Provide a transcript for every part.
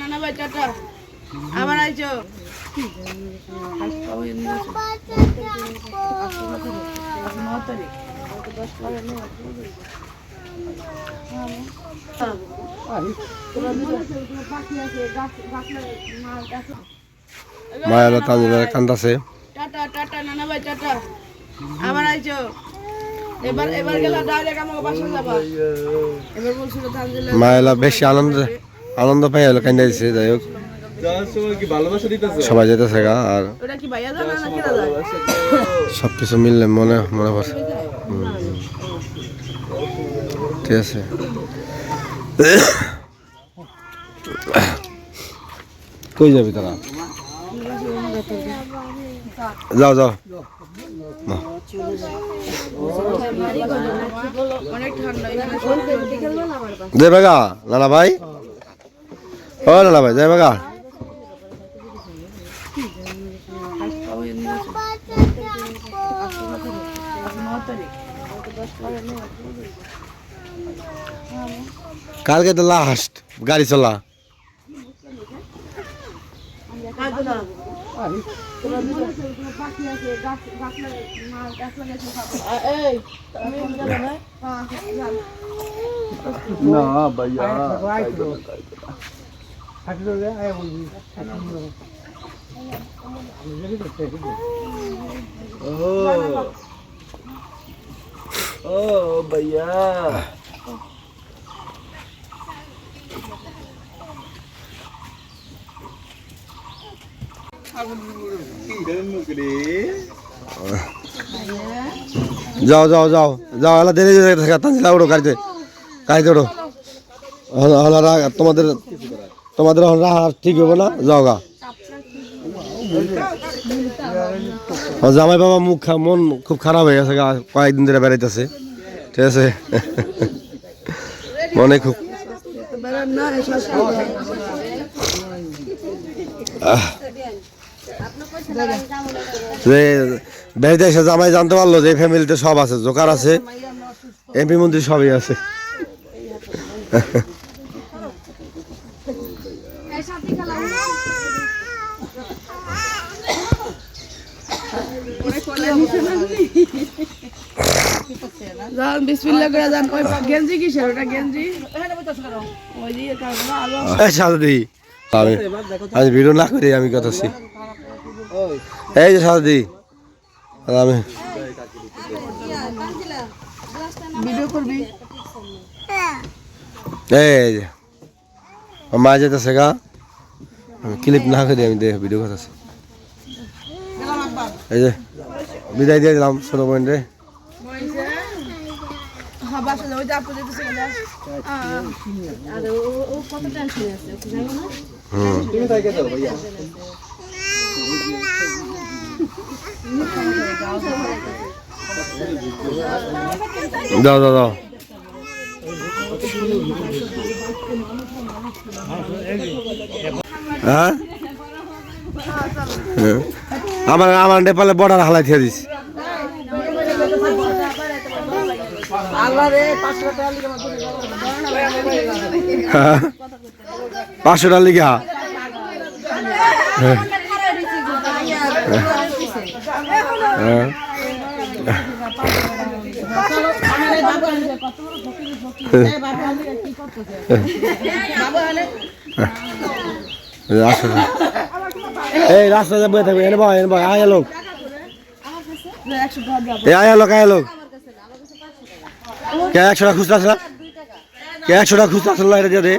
নানা ভাই টাটা। আবার আইছো। মায়ালা তামিলের কান্দাছে। টাটা টাটা নানা ভাই টাটা। আবার আইছো। এবার এবার গেলে ডাইরেক্ট আমাকে বাসা যাবা। এবার বলছিল তানজিলা মায়ালা বেশি আনন্দ আনন্দ পাই হলো কান্দা দিছে যাই হোক। সবাই যেতেছে গা আর সব কিছু মিললে মনে মনে পড়ছে ঠিক আছে। কই যাবি তারা? যাও যাও। জয় বাগা লালা ভাই। ও লালা ভাই জয় বাগা। কালকে তো লাস্ট গাড়ি চলা। না ভাইয়া ও ভাইয়া। যাও যাও যাও যাও হলা দেরি থাকে তানজিলা গাড়িতে গাড়িতে উঠো। হলা হলা তোমাদের তোমাদের এখন রাহা ঠিক হবে না? যাও গা। জামাই বাবা মুখ মন খুব খারাপ হয়ে গেছে কয়েকদিন ধরে বেড়াইতেছে। ঠিক আছে? মনে খুব যে এসে জামাই জানতে পারল যে ফ্যামিলিতে সব আছে, জোকার আছে এমপি মন্ত্রী সবই আছে। যান বিসমিল্লাহ করে যান। ওই গেঞ্জি কিসের? ওটা গেঞ্জি? ওই দিয়ে কারণ আলো। এই সাদি আমি আমি ভিডিও না করি আমি কথা আছি এই যে সাদি আমি ভিডিও করবি? এই যে। মা যেতেছে গা। আমি ক্লিপ না করি আমি দেখ ভিডিও কথা আছি এই যে। বিদায় দিয়ে দিলাম ছোট বোন রে হ্যাঁ দাও দাও দাও। হ্যাঁ? হ্যাঁ। আমার আমার নেপালে বর্ডার হালাই দিয়ে দিস পাঁচশো টাকা লিখে আমার এই রাস্তা এই বয়ে থাকবে এনে বয় এনে বয় আয় লোক একশো টাকা দিয়ে এ আয় লোক আয় লোক কে একশো টাকা খুচরা না? কে একশো টাকা খুচরা না এটা দিয়ে দে।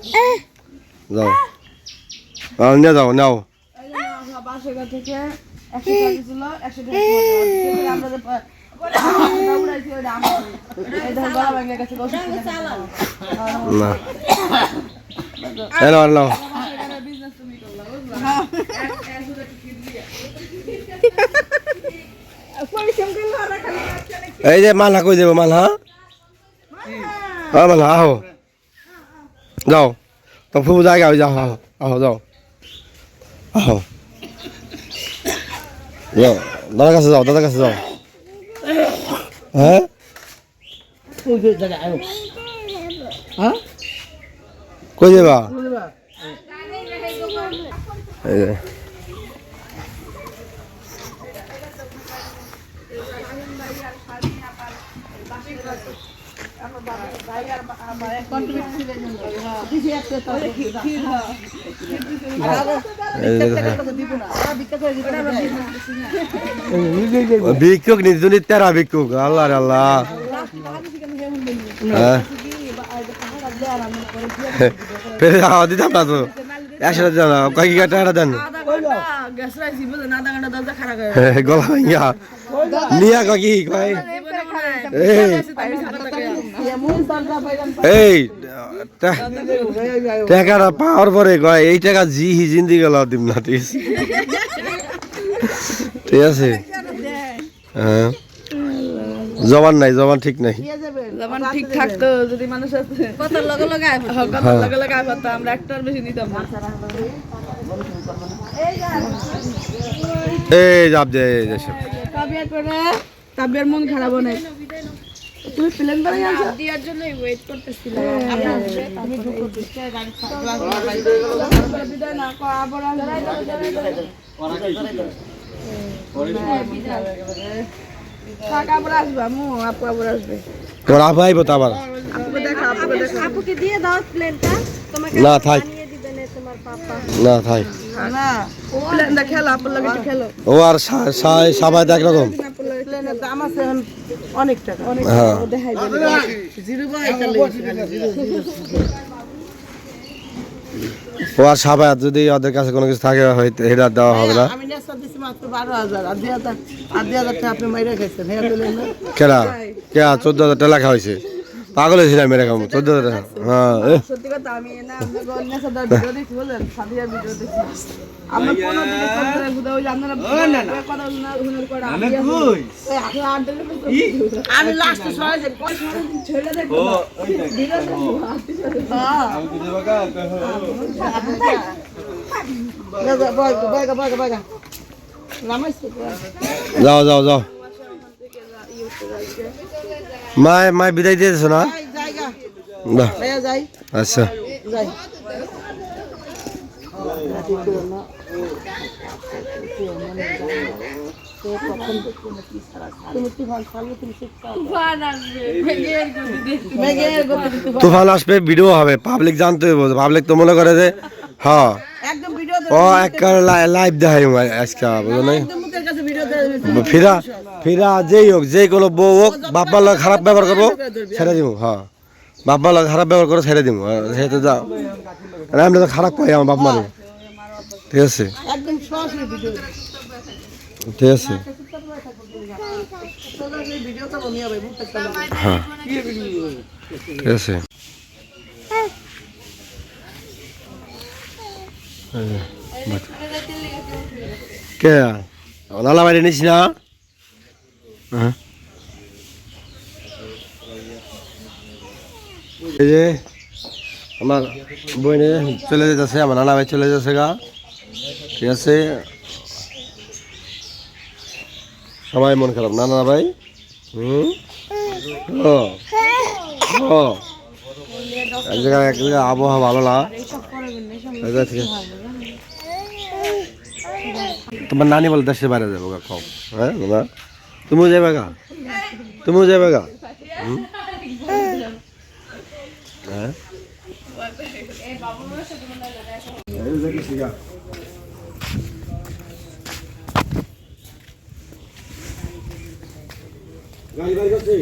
আছে যাও। নিয়ে যাও নাও এই যে আমরা বাসের ঘর থেকে একশো টাকা ছিল একশো টাকা ছিল। আমরা যে পা- টাকা উড়াইছি, ওইটা আমার। এই দেখো গলা ভেঙে গেছে, দশ টাকা। না এই নাও নাও এই যে মালহা কই যাবো মালহা ও মালহা আহো যাও তো ফুবু জায়গা ওই যাও আহ আহ যাও আহ যাও দাদার কাছে যাও দাদার কাছে যাও হ্যাঁ কই যাবা এই যে। এই যে দেখো। ভিক্ষুক নিজুনি তেরা ভিক্ষুক আল্লাহ আল্লাহ। হ্যাঁ। ফেরে দিতাম না তো। একশো টাকা কয়েক টাকা দেন। হয়ে গলা ভাঙ্গা নিয়া ককি কয় এই টাকাটা পাওয়ার পরে কয় এই টাকা জি হি জিন্দি গেল দিম না ঠিক আছে? ঠিক আছে? হ্যাঁ। জবান নাই জবান ঠিক নাই। যেমন ঠিক থাকতো যদি মানুষ আছে। কত লগে লগে আয় কত হ্যাঁ। লগে লগে করতো আমরা একটার বেশি নিতাম না। এই যাব যে এই যে সব। তাবিয়া তাবিয়ার মন খারাপ অনেক তুমি প্লেন করে আনছো? দেওয়ার জন্যই ওয়েট করতেছিলাম। বিদায় কো আবার আবার আমু আপু আবার আসবে। তোমার আপা আইব তো আবার। আপুকে দেখা আপুকে দেখা। আপুকে দিয়ে দাও প্লেনটা। তোমাকে না থাক। তোমার পাপা। না থাক। ও আর সবাই এক রকম প্লেনের দাম আছে এখন। অনেক টাকা হ্যাঁ। ও আর যদি ওদের কাছে কোনো কিছু থাকে হয়তো এটা দেওয়া হবে না। আমি নেশা দিছি মাত্র বারো হাজার। আর দুই হাজার আর দুই হাজার টাকা আপনি মাইরা খাইছেন। হ্যাঁ কেনা কে চোদ্দ হাজার টাকা লেখা হয়েছে পাগল হয়েছিল মেরে খাব চোদ্দ টাকা হ্যাঁ। সত্যি কথা আমি না ভিডিও দেখছি বুঝলেন সাদিয়া ভিডিও দেখছি। আমরা কোনো দিকে ঘুরে ওই যে আপনারা কথা শুনার শুনার করে আমি কই? আমি লাস্টে সবাই যে ছেড়ে দেখো ও ওই দেখ হ্যাঁ আমি তো দেবা নামাইছে যাও যাও যাও। মায় মায় বিদায় দিয়েছ না? ভাইয়া আচ্ছা। তুফান। আসবে ভিডিও হবে পাবলিক জানতে হবে পাবলিক তো মনে করে যে হ্যাঁ। ও এক লাইভ দেখাই আজকে বুঝলো না ফিরা ফিরা যেই হোক যে কোনো বউ হোক বাপ্পার লোক খারাপ ব্যবহার করব ছেড়ে দিব হ্যাঁ। বাপ্পার লোক খারাপ ব্যবহার করে ছেড়ে দিব সেটা যাও। আমরা তো খারাপ পাই আমার বাপ মারে ঠিক আছে। ঠিক আছে। হ্যাঁ। ঠিক আছে। কে? নালা বাড়ি নিস না? এই যে আমার বইনে চলে যেতেছে আমার নানা ভাই চলে যাচ্ছে গা ঠিক আছে সবাই মন খারাপ না না ভাই হুম ও ও এক জায়গায় এক জায়গায় আবহাওয়া ভালো না এক জায়গা থেকে তোমার নানি বলে দেশের বাইরে যাব গা কম হ্যাঁ না তুমিও যাবে গা? তুমিও যাবে গা? হুম? হ্যাঁ? গাড়ি বাড়ি করছি।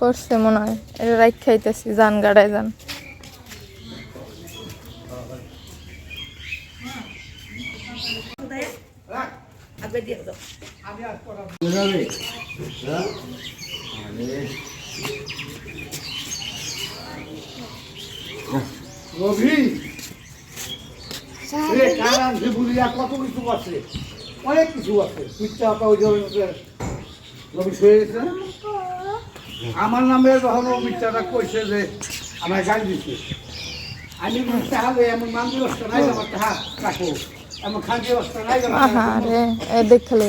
করছে মনে হয়। এটা রাইট খাইতেছি যান গাড়ায় যান। রবি! রে কারণ বলিয়া কত কিছু আছে? অনেক কিছু আছে। পিঠা ওই যে রবি শুয়ে গেছে। আমার নামে যখন ও মিথ্যাটা কইছে যে আমার গাড়ি দিচ্ছে আমি হবে এমন মান্দি অবস্থা নাই আমার তাহা রাখো। এমন খান্তি অবস্থা নাই। আমার আহা রে এ দেখলে